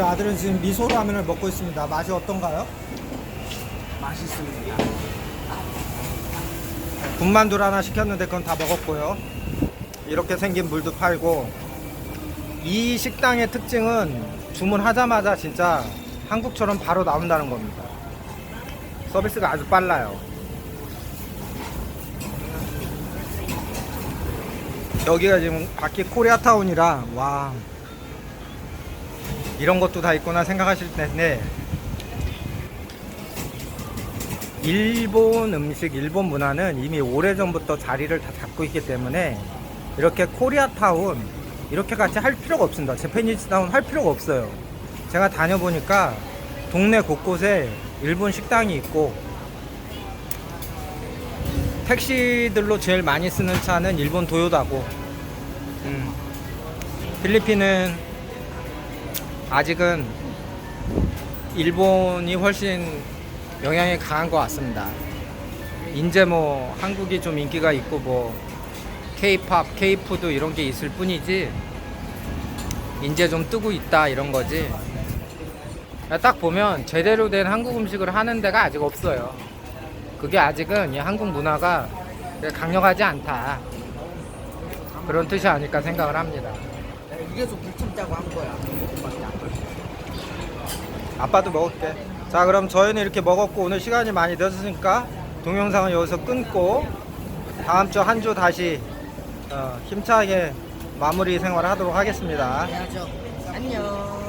아들은 지금 미소 라면을 먹고 있습니다. 맛이 어떤가요? 맛있습니다. 군만두를 하나 시켰는데 그건 다 먹었고요. 이렇게 생긴 물도 팔고 이 식당의 특징은 주문하자마자 진짜 한국처럼 바로 나온다는 겁니다. 서비스가 아주 빨라요. 여기가 지금 밖이 코리아타운이라 와 이런 것도 다 있구나 생각하실 텐데 일본 음식, 일본 문화는 이미 오래전부터 자리를 다 잡고 있기 때문에 이렇게 코리아타운 이렇게 같이 할 필요가 없습니다. 재패니즈 타운 할 필요가 없어요. 제가 다녀보니까 동네 곳곳에 일본 식당이 있고 택시들로 제일 많이 쓰는 차는 일본 도요다고 음. 필리핀은 아직은 일본이 훨씬 영향이 강한 것 같습니다. 이제 뭐 한국이 좀 인기가 있고 뭐 K-팝, K-푸드 이런 게 있을 뿐이지 이제 좀 뜨고 있다 이런 거지. 딱 보면 제대로 된 한국 음식을 하는 데가 아직 없어요. 그게 아직은 이 한국 문화가 강력하지 않다. 그런 뜻이 아닐까 생각을 합니다. 이래서 물 참자고 한 거야. 아빠도 먹을게. 자, 그럼 저희는 이렇게 먹었고 오늘 시간이 많이 늦었으니까 동영상은 여기서 끊고 다음 주 한 주 다시 어, 힘차게 마무리 생활을 하도록 하겠습니다. 해야죠. 안녕.